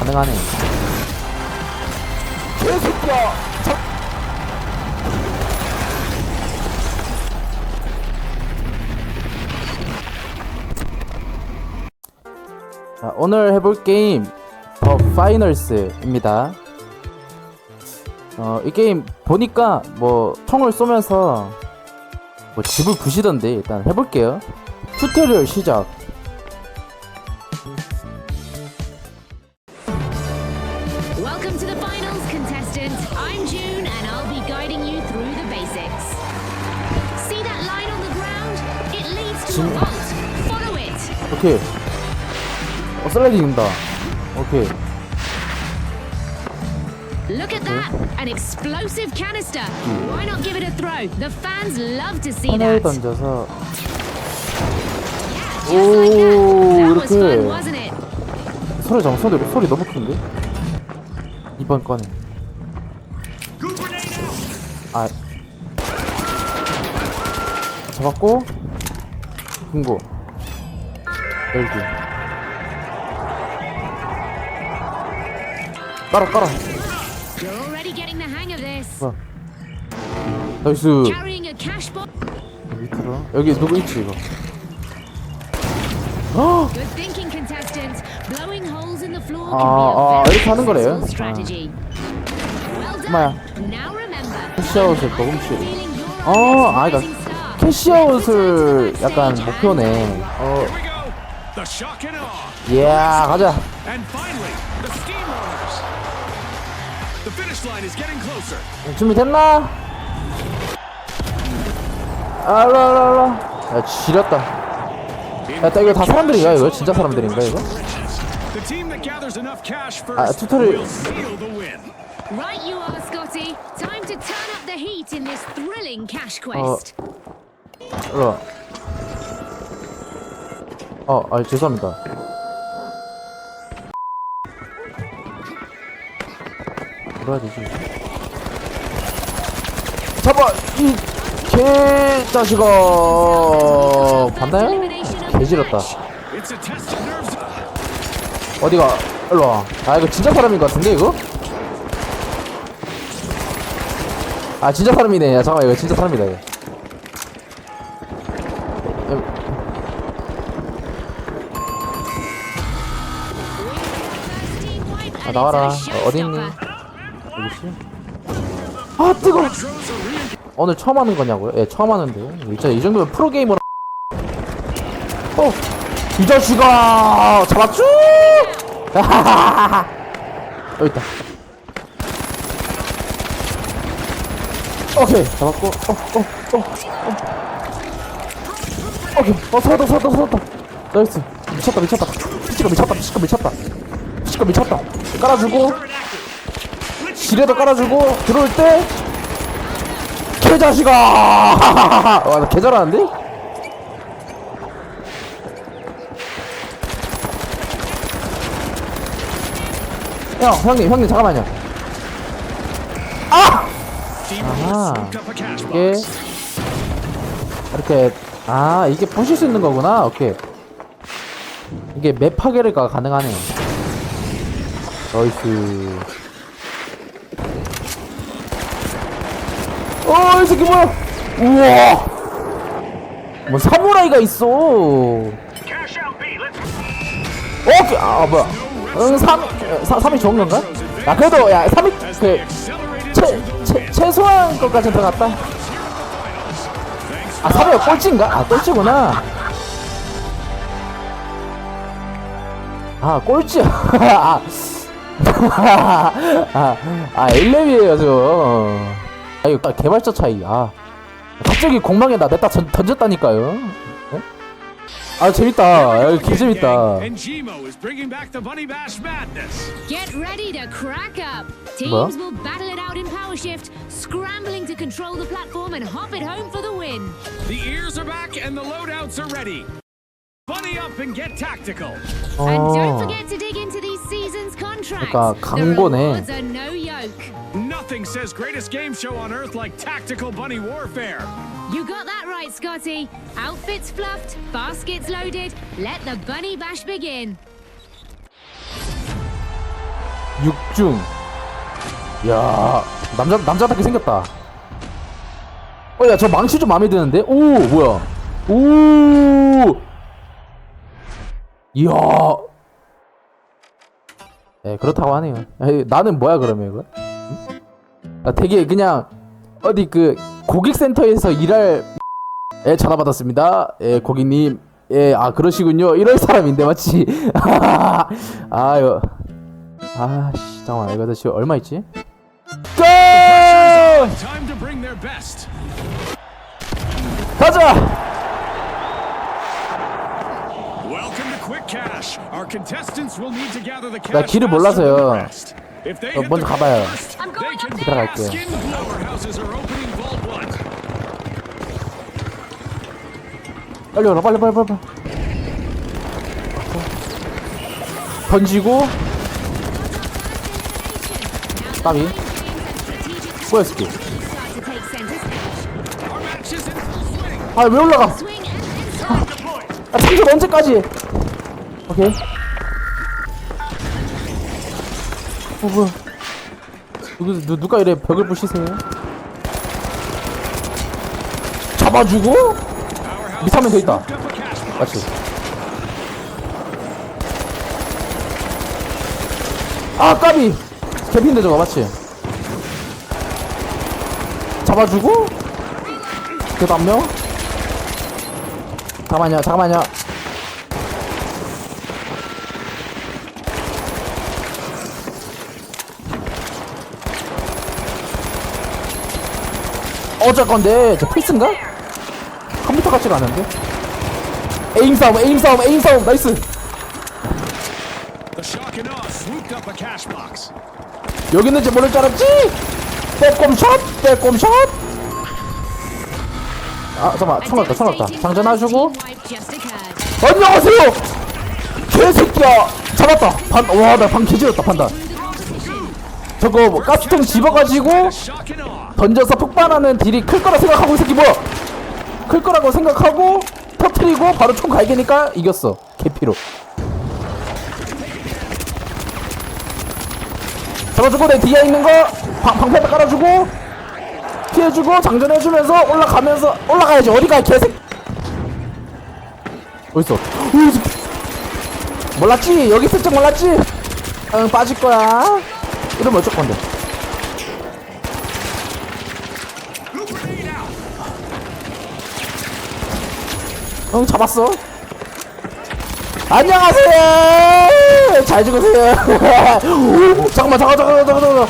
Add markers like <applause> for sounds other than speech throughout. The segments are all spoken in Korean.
가능하네. 개새끼야. 자, 오늘 해볼 게임 더 파이널스입니다. 어, 이 게임 보니까 뭐 총을 쏘면서 뭐 집을 부시던데 일단 해볼게요. 튜토리얼 시작. Welcome to the finals, contestants. I'm June, and I'll be guiding you through the basics. See that line on the ground? It leads to a June. vault. Follow it. 오케이. 어 슬라이딩 된다. 오케이. Look at that, an explosive canister. Why not give it a throw? The fans love to see that. 던져서 Just like that. That was 이렇게. fun, wasn't it? 소리 정 소리 소리 너무 큰데? 이번 거는 아 잡았고 금고 열기 깔아 깔아 You're already getting the hang of this. 뭐야 나이스 Carrying a cash box. 밑으로 여기 누구 있지 이거 헉! Good thinking, contestants. Blowing holes in the floor 아, be a 아, 이렇게 하는 거래요? successful strategy. Well done. 엄마야. Now remember. 캐시아웃을 you're 어, a 아, 그러니까 star. 캐시아웃을 약간 목표네 어 Here we go. The shock and awe. 예, 가자 And finally, the 준비됐나? 알라 알라 알라 야 지렸다 야나 이거 다 사람들인가 이거? 진짜 사람들인가 이거? 아 first 튜토리얼 will seal the win. Right you are, Scotty. Time to turn up the heat in this thrilling cash 어 quest. 일로와 어, 아 죄송합니다 해야 되지? 잡아! 이 개자식아 봤나요? 개지렸다. 어디가 일로와 아 이거 진짜 사람인 것 같은데 이거? 아 진짜 사람이네 야 잠깐만 이거 진짜 사람이다 이거 아 나와라 어, 어디 있니? 있지? 아 뜨거워. 오늘 처음 하는 거냐고요? 예 처음 하는데요. 진짜 이 정도면 프로게이머라 어! 이 자식아! 잡았쥬! <laughs> 여기 있다. 오케이. 잡았고. 어 어 어 어, 어. 오케이. 어 살았다 살았다 살았다. 나이스. 미쳤다 미쳤다. 피치가 미쳤다 피치가 미쳤다. 피치가 미쳤다. 깔아주고 지뢰도 깔아주고 들어올 때 개자식아 <laughs> 와나 개잘하는데? 형 형님 형님 잠깐만요 아! 아하. 이게. 이렇게 아 이게 부실 수 있는 거구나 오케이 이게 맵 파괴가 가능하네 나이스 어이 새끼 뭐야? 우와. 뭐 사무라이가 있어. 오케이 아 뭐야. 응 3, 3이 좋은 건가? 야 그래도 야 3이 그 최, 최소한 것까지 들어갔다. 아 3위가 꼴찌인가? 아 꼴찌구나. 아 꼴찌야 <laughs> <laughs> 아, 아, 아 1렙이에요 저 아, 이거 개발자 차이 아 갑자기 공망에 나 냈다 던, 던졌다니까요 네? 아 재밌다 아, 이거 개 재밌다 And Gmo is bringing back the Bunny Bash madness. Get ready to crack up. Well. Teams will battle it out in Power Shift, scrambling to control the platform and hop it home for the win. The ears are back and the loadouts are ready. Bunny up and get tactical. And don't 어 forget to dig into these seasons contracts. 그러니까 The 광고네. rewards are no yoke. Nothing says greatest game show on earth like tactical bunny warfare. You got that right, Scotty. Outfits fluffed, baskets loaded. Let the bunny bash begin. 육중. 야, 남자 남자답게 생겼다. 어, 야, 저 망치 좀 마음에 드는데? 오, 뭐야? 오, 이야. 예, 그렇다고 하네요. 에이, 나는 뭐야 그러면 이거? 응? 아, 되게 그냥 어디 그 고객센터에서 일할 예, 전화 받았습니다. 예, 고객님. 예, 아 그러시군요. 이럴 사람인데 맞지? 아유. 아, 씨, 잠깐만. 이거 지금 얼마 있지? best. 가자! 나 길을 몰라서요. 어, 먼저 가봐요. 들어갈게요. Skin blower houses are opening Vault One. 빨리 오라, 빨리, 빨리, 빨리. 빨리. 던지고, 까비. swing. 아, 왜 올라가? 아, 참전 언제까지? 오케이. 뭐야. 누구, 누, 누가 이래 벽을 부시세요? 잡아주고? 밑하면 돼 있다. 맞지? 아, 까비! 개핀데 저거, 맞지? 잡아주고? 한 명? 잠깐만요, 잠깐만요. 어쩔 건데, 저 필스인가? 컴퓨터 같지가 않은데? 에임 싸움, 에임 싸움, 에임 싸움, 나이스! 여기 있는지 모를 줄 알았지? 빼꼼샷, 빼꼼샷! 아, 잠깐만, 총 났다, 총 났다. 장전하시고. 안녕하세요! 개새끼야! 잡았다! 반, 와, 나방 개지렸다, 판단. 저거, 뭐 가스통 집어가지고. 던져서 폭발하는 딜이 클 거라 생각하고 이 새끼 뭐야? 클 거라고 생각하고 터트리고 바로 총 갈기니까 이겼어 개피로 잡아주고 내 뒤에 있는 거 방, 방패 깔아주고 피해주고 장전해주면서 올라가면서 올라가야지 어디가 개새 어딨어. 몰랐지 여기 있을 줄 몰랐지 응 빠질 거야 이러면 어쩔 건데. 응 잡았어. 안녕하세요. 잘 죽으세요. <laughs> 오, 잠깐만 잠깐 잠깐 잠깐 잠깐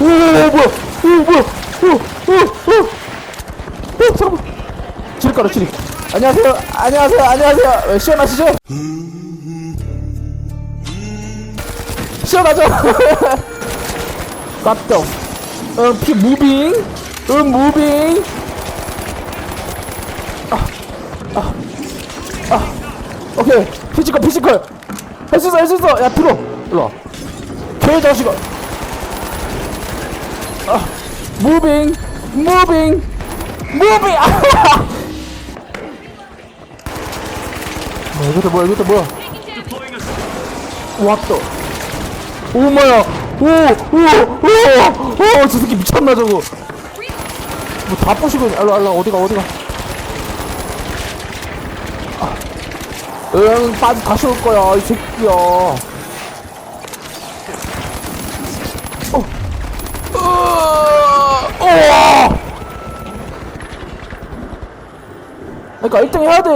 오 뭐야? 오 뭐야? 오 오 오오. 오, 잠깐만. 지리가루 지리. 안녕하세요. 안녕하세요. 안녕하세요. 왜 시원하시죠 시원하죠 깜짝. 응피 무빙? 응 무빙? 오케이. 피지컬 피지컬. 할 수 있어 할 수 있어. 야 들어. 일로 와개 자식아. 아 무빙 무빙 무빙. 아. 뭐야 이것도 뭐야 이것도 뭐야? 왔다 오마야. 오오오오저 새끼 미쳤나 저거. 뭐 다 부시고 알라 알라 어디가 어디가? 아. 응 빠지 다시 올 거야 이 새끼야. 어. 으, 우와. 그러니까 1등 해야 돼